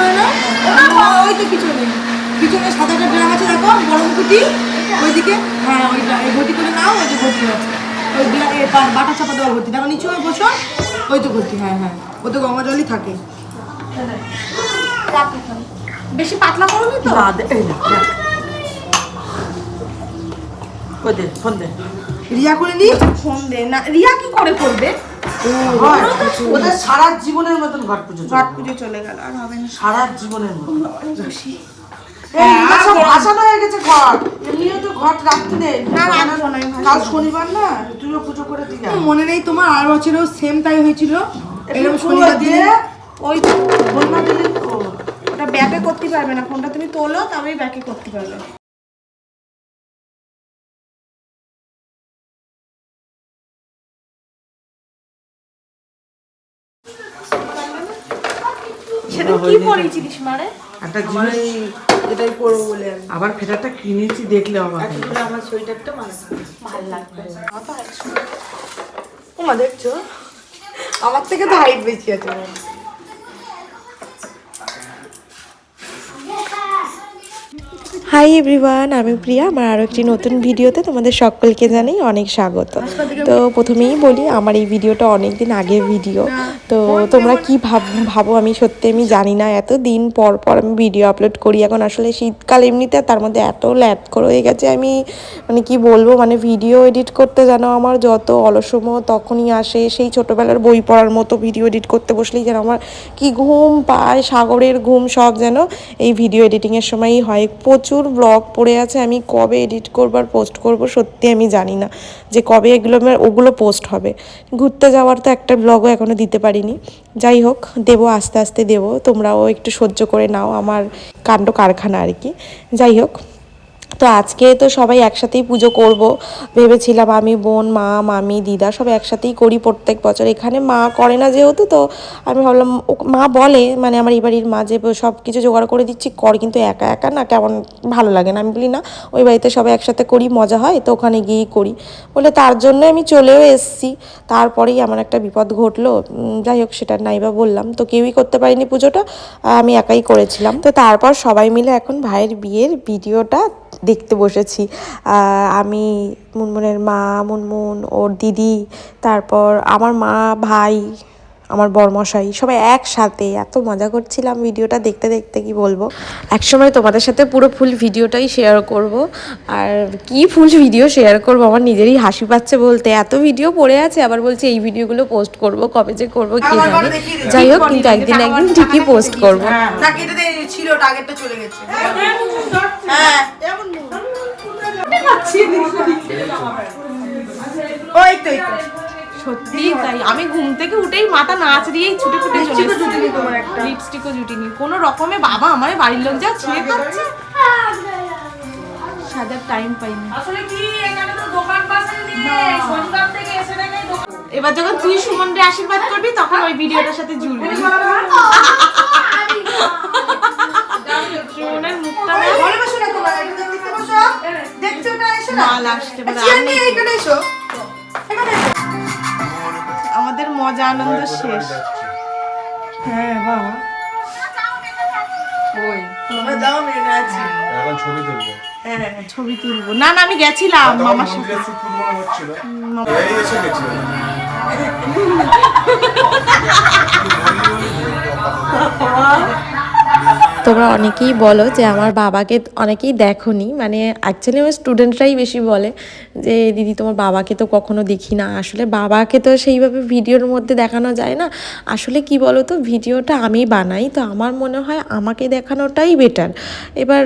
করে না ওই তো পিছনে। পিছনে সাত আটটা ড্রাম আছে দেখো বড় মুকুটি। ওইদিকে হ্যাঁ ওইটা এই ভর্তি করে নাও ওই যে ভর্তি আছে। ওই গ্লা- এ বা- বাটা চাপা দেওয়া ভর্তি। দেখো নিচে ওই বসো ওই তো ভর্তি হ্যাঁ হ্যাঁ। ও তো গঙ্গা জলই থাকে। বেশি পাতলা না ফোন দে। রিয়া করে নি ফোন দে। না রিয়া কি করে করবে? ওদের সারা জীবনের মতন ঘট পুজো ঘট পুজো চলে গেল আর হবে না। সারা জীবনের মতন। সব ভাসানো হয়ে গেছে ঘট। এমনিও তো ঘট রাখতে নেই। কাল শনিবার না তুইও পুজো করে দিলে মনে নেই তোমার আর বছরেও সেম তাই হয়েছিল। এরকম শনিবার দিয়ে ওই তো বন্যা দিলে ওটা ব্যাকে করতে পারবে না ফোনটা তুমি তোলো তবেই ব্যাকে করতে পারবে। একটা জিনিস এটাই করব বলে আবার ফেটাটা কিনেছি দেখলে হবে। আমার সোয়েটারটা মানে ভালো লাগবে। ওমা দেখছ? আমার থেকে তো হাইট বেশি আছে। হাই এভরিওয়ান আমি প্রিয়া। আমার আরও একটি নতুন ভিডিওতে তোমাদের সকলকে জানাই অনেক স্বাগত। তো প্রথমেই বলি, আমার এই ভিডিওটা অনেক দিন আগের ভিডিও। তো তোমরা কি ভাব, ভাবো আমি সত্যি আমি জানি না। এত দিন পর পর আমি ভিডিও আপলোড করি। এখন আসলে শীতকাল এমনিতে তার মধ্যে এত ল্যাট করে হয়ে গেছে আমি মানে কি বলব মানে ভিডিও এডিট করতে যেন আমার যত অলসম তখনই আসে। সেই ছোটোবেলার বই পড়ার মতো ভিডিও এডিট করতে বসলেই যেন আমার কি ঘুম পায়, সাগরের ঘুম সব যেন এই ভিডিও এডিটিংয়ের সময়ই হয়। প্রচুর ব্লগ পড়ে আছে, আমি কবে এডিট করব আর পোস্ট করব সত্যি আমি জানি না যে কবে এগুলো ওগুলো পোস্ট হবে। ঘুরতে যাওয়ার তো একটা ব্লগও এখনও দিতে পারিনি। যাই হোক, দেবো আস্তে আস্তে দেবো, তোমরাও একটু সহ্য করে নাও আমার কাণ্ড কারখানা আর কি। যাই হোক তো আজকে তো সবাই একসাথেই পুজো করব। ভেবেছিলাম আমি বোন, মা, মামি, দিদা সব একসাথেই করি প্রত্যেক বছর। এখানে মা করে না যেহেতু, তো আমি ভাবলাম মা বলে মানে আমার এই বাড়ির মা যে সব কিছু জোগাড় করে দিচ্ছি, কর। কিন্তু একা একা না কেমন ভালো লাগে না। আমি বলি, না, ওই বাড়িতে সবাই একসাথে করি, মজা হয়, তো ওখানে গিয়েই করি। বলে, তার জন্য আমি চলেও এসেছি। তারপরেই আমার একটা বিপদ ঘটলো। যাই হোক, সেটা নাই বা বললাম। তো কেউই করতে পারিনি পুজোটা আমি একাই করেছিলাম। তো তারপর সবাই মিলে এখন ভাইয়ের বিয়ের ভিডিওটা দেখতে বসেছি। আমি মুনমুনের মা মুনমুন ওর দিদি তারপর আমার মা ভাই আমার বরমশাই সবাই একসাথে এত মজা করছিলাম ভিডিওটা দেখতে দেখতে কি বলব? একসময় তোমাদের সাথে পুরো ফুল ভিডিওটাই শেয়ার করব। আর কি ফুল ভিডিও শেয়ার করব আমার নিজেরই হাসি পাচ্ছে বলতে। এত ভিডিও পড়ে আছে আবার বলছে এই ভিডিওগুলো পোস্ট করব কবে যে করব কি জানি? যাই হোক কিন্তু একদিন একদিন ঠিকই পোস্ট করব। কেটে ছিল টার্গেটটা চলে গেছে। হ্যাঁ। ওই তো। সত্যি তাই আমি ঘুম থেকে উঠেই মাথা নাচ দিয়েই ছুটে ছুটে চলে লিপস্টিকও জুটিনি লিপস্টিকও জুটিনি। কোনো রকমে বাবা আমার বাড়ির লোক যা ছিঁড়ে খাচ্ছে। সাজার টাইম পাইনি। আসলে কি এখানে তো দোকান পাশে নেই। শনিবার থেকে এসে দেখে এবার যখন তুই সুমনরে আশীর্বাদ করবি তখন ওই ভিডিওটার সাথে জুড়বি সুমনের মুখটা। না তোমার একটু দেখছ না এসো না। মাল আসতে পারে এসো। মজা আনন্দ শেষ হ্যাঁ বাবা ওই এখন ছবি তুলবো হ্যাঁ ছবি তুলবো না না আমি গেছিলাম মামার সাথে মনে এই এসে তোমরা অনেকেই বলো যে আমার বাবাকে অনেকেই দেখোনি। মানে অ্যাকচুয়ালি আমার স্টুডেন্টরাই বেশি বলে যে দিদি তোমার বাবাকে তো কখনো দেখি না। আসলে বাবাকে তো সেইভাবে ভিডিওর মধ্যে দেখানো যায় না। আসলে কি বলো তো ভিডিওটা আমি বানাই তো আমার মনে হয় আমাকে দেখানোটাই বেটার এবার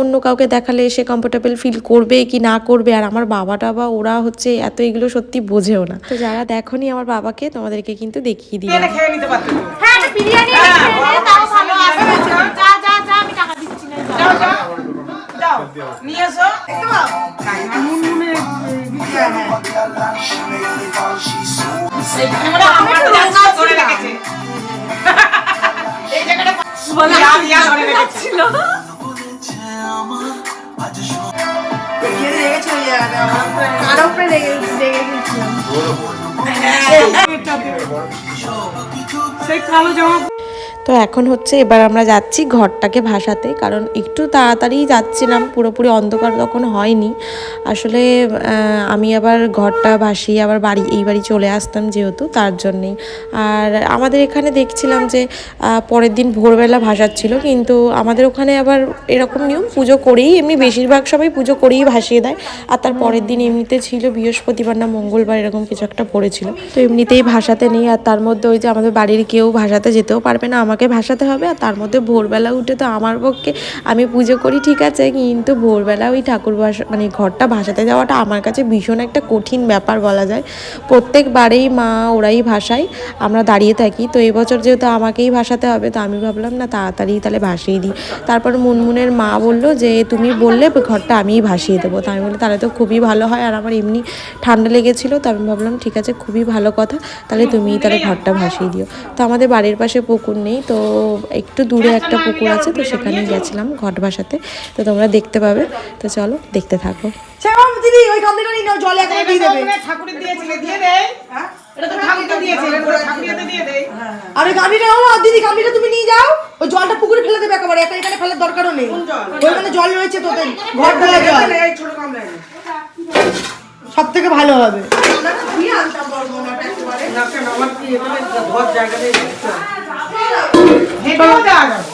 অন্য কাউকে দেখালে সে কমফোর্টেবল ফিল করবে কি না করবে আর আমার বাবাটা বা ওরা হচ্ছে এত এগুলো সত্যি বোঝেও না। তো যারা দেখোনি আমার বাবাকে তোমাদেরকে কিন্তু দেখিয়ে দিই এটা খেয়ে নিতে পারতো। তো। হ্যাঁ বিরিয়ানি যা যা যা আমি টাকা দিচ্ছি না যাও। যাও যাও। নিয়ে এসো। দেখতে পাও হ্যাঁ আমার গ্লাস ধরে রেখেছে। এই জায়গাটা বলে ইয়া ধরে রেখেছে। ছিল ঘিরে রেখেছে ওই জায়গাটা আমার। কার উপরে রেগে রেগে গেছিলাম সেই কালো জামা তো এখন হচ্ছে এবার আমরা যাচ্ছি ঘরটাকে ভাসাতে, কারণ একটু তাড়াতাড়ি যাচ্ছিলাম, পুরোপুরি অন্ধকার তখন হয়নি। আসলে আমি আবার ঘরটা ভাসিয়ে আবার বাড়ি, এই বাড়ি চলে আসতাম যেহেতু তার জন্যেই। আর আমাদের এখানে দেখছিলাম যে পরের দিন ভোরবেলা ভাসাচ্ছিল, কিন্তু আমাদের ওখানে আবার এরকম নিয়ম, পুজো করেই এমনি বেশিরভাগ সবাই পুজো করেই ভাসিয়ে দেয়। আর তার পরের দিন এমনিতে ছিল বৃহস্পতিবার না মঙ্গলবার, এরকম কিছু একটা পড়েছিল। তো এমনিতেই ভাসাতে নেই, আর তার মধ্যে ওই যে আমাদের বাড়ির কেউ ভাসাতে যেতেও পারবে না আমাকে ভাসাতে হবে আর তার মধ্যে ভোরবেলা উঠে তো আমার পক্ষে আমি পুজো করি, ঠিক আছে? কিন্তু ভোরবেলা ওই ঠাকুর ভাসা মানে ঘরটা ভাসাতে যাওয়াটা আমার কাছে ভীষণ একটা কঠিন ব্যাপার বলা যায়। প্রত্যেকবারেই মা ওরাই ভাসায়, আমরা দাঁড়িয়ে থাকি। তো এবছর যেহেতু আমাকেই ভাসাতে হবে, তো আমি ভাবলাম না তাড়াতাড়ি তাহলে ভাসিয়ে দিই। তারপর মুনমুনের মা বলল যে, তুমি বললে ঘরটা আমিই ভাসিয়ে দেবো। তো আমি বললাম, তাহলে তো খুবই ভালো হয়। আর আমার এমনি ঠান্ডা লেগেছিলো, তো আমি ভাবলাম, ঠিক আছে, খুবই ভালো কথা, তাহলে তুমিই তাহলে ঘরটা ভাসিয়ে দিও। তো আমাদের বাড়ির পাশে পুকুর নেই তো একটু দূরে একটা পুকুর আছে তো সেখানে গেছিলাম ঘট ভাসাতে। তো তোমরা দেখতে পাবে। তো চলো দেখতে থাকো। দিদি ওই গামলিটা নিয়ে নাও জলে এখানে দিয়ে দেবে। ঠাকুরের দিয়েছিলে দিয়ে দেয়। এটা তো দিয়েছে দিয়ে দেয়। আর গামলিটা নাও দিদি গামলিটা তুমি নিয়ে যাও। ওই জলটা পুকুরে ফেলে দেবে একেবারে এখানে ফেলার দরকারও নেই। ওইখানে জল? রয়েছে তো ওদের ঘর ধোয়া জল। সব থেকে ভালো হবে। না আমার কি এখানে হেঁটেও যাওয়া যাবে।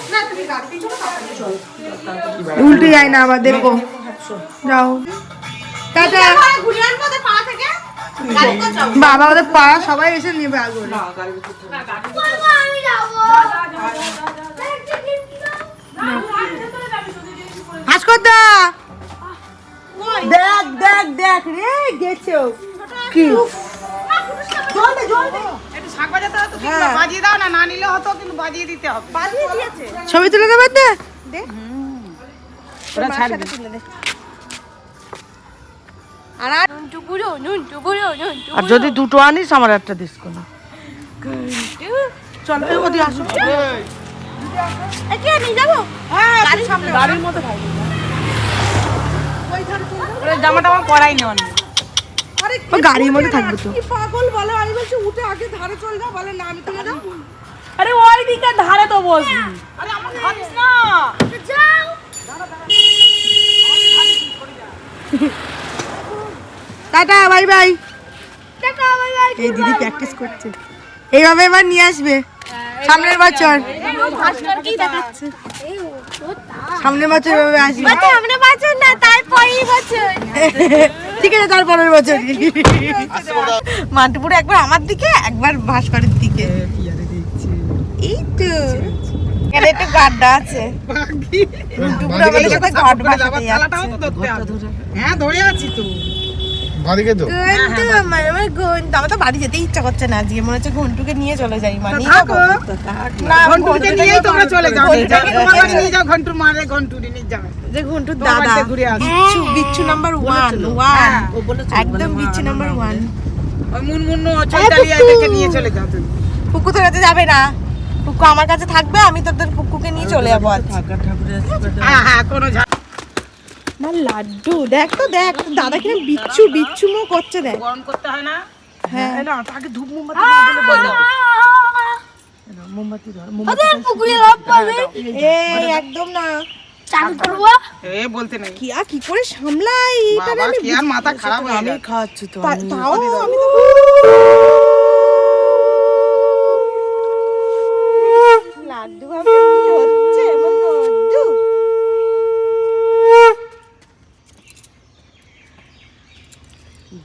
উল্টে যায় না আবার দেখো যাও টাটা বাবা ওদের পাড়া সবাই এসে নেবে আগে আমি যাব। দেখ দেখ দেখ রে গেছে ও। কি? জল দে জল দে। একটু শাক বাজাতে হতো কিন্তু বাজিয়ে দাও না না নিলে হতো কিন্তু বাজিয়ে দিতে হবে। ছবি তুলে দেবে দে। ওরা ছাড়বে। আর যদি দুটো আনিস আমার একটা দিস কোন। চল এই ওদি আসো জামা টামা পরাই ও গাড়ির মধ্যে থাকবে তো। পাগল বলে আমি বলছি উঠে আগে ধারে চল যাও বলে না আমি তুলে দাও। আরে ওই দিকে ধারে তো বসবি। আরে আমার ধরিস না। Tata bye bye. এই দিদি প্র্যাকটিস করছে। এইভাবে এবার নিয়ে আসবে। সামনের বছর। সামনের বছর এভাবে আসবে। সামনের বছর না তারপরেই বছর। ঠিক আছে তার পরের বছর। মান্টুপুরে একবার আমার দিকে একবার ভাস্করের দিকে। এই তো। এখানে একটু গাড্ডা আছে। দুপুরে আমাদের সাথে ঘট হ্যাঁ ধরে আছি তো। বাদিকে তো ঘন্টু আমার আমার ঘন্টু আমার তো বাড়ি যেতে ইচ্ছা করছে না আজকে মনে হচ্ছে ঘন্টুকে নিয়ে চলে যাই মানে থাকো। না ঘন্টুকে নিয়েই তোমরা চলে যাও। ঘন্টুকে তোমার বাড়ি নিয়ে যাও ঘন্টুর মারে ঘন্টুরি নিয়ে যাবে। যে ঘন্টুর দাদা। বিচ্ছু বিচ্ছু নাম্বার ওয়ান ওয়ান হ্যাঁ, একদম বিচ্ছু নাম্বার ওয়ান ওই নিয়ে চলে যাও তুমি। পুকু তোর কাছে যাবে না। পুকু আমার কাছে থাকবে আমি তোদের পুকুকে নিয়ে চলে যাব আজকে হ্যাঁ হ্যাঁ কোনো আমার লাড্ডু দেখ তো দেখ দাদা কিনা বিচ্ছু বিচ্ছু মো করছে দেখ। গরম করতে হয় না? হ্যাঁ। না তাকে ধূপ মোমবাতি না দিলে বলো মোমবাতি ধর মোমবাতি পুকুরে লাভ পাবে এই একদম না। চান করব? এ বলতে নাই। কি আর কি করে সামলাই? এটা বাবা কি আর মাথা খারাপ হয়ে আমি খাওয়াচ্ছি তো তাও আমি তো লাড্ডু ভাবে কি হচ্ছে আমার লাড্ডু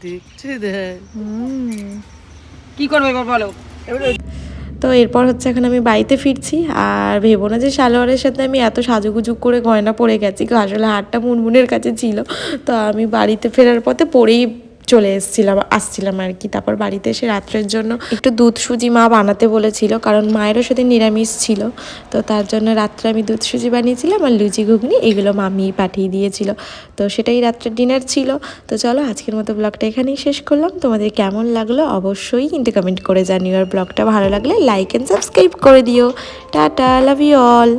দেখছে। দেখ কি করবে এবার বলো? তো এরপর হচ্ছে এখন আমি বাড়িতে ফিরছি আর ভেবো না যে সালোয়ারের সাথে আমি এত সাজুগুজু করে গয়না পরে গেছি। আসলে হাটটা মুনমুনের কাছে ছিল। তো আমি বাড়িতে ফেরার পথে পরেই চলে এসেছিলাম, আসছিলাম আর কি। তারপর বাড়িতে এসে রাত্রের জন্য একটু দুধ সুজি মা বানাতে বলেছিল, কারণ মায়েরও সাথে নিরামিষ ছিল। তো তার জন্য রাত্রে আমি দুধ সুজি বানিয়েছিলাম আর লুচি ঘুগনি এগুলো মামিই পাঠিয়ে দিয়েছিল। তো সেটাই রাত্রের ডিনার ছিল। তো চলো আজকের মতো ব্লগটা এখানেই শেষ করলাম। তোমাদের কেমন লাগল অবশ্যই কিন্তু কমেন্ট করে জানিও। আর ব্লগটা ভালো লাগলে লাইক অ্যান্ড সাবস্ক্রাইব করে দিও। Tata love you all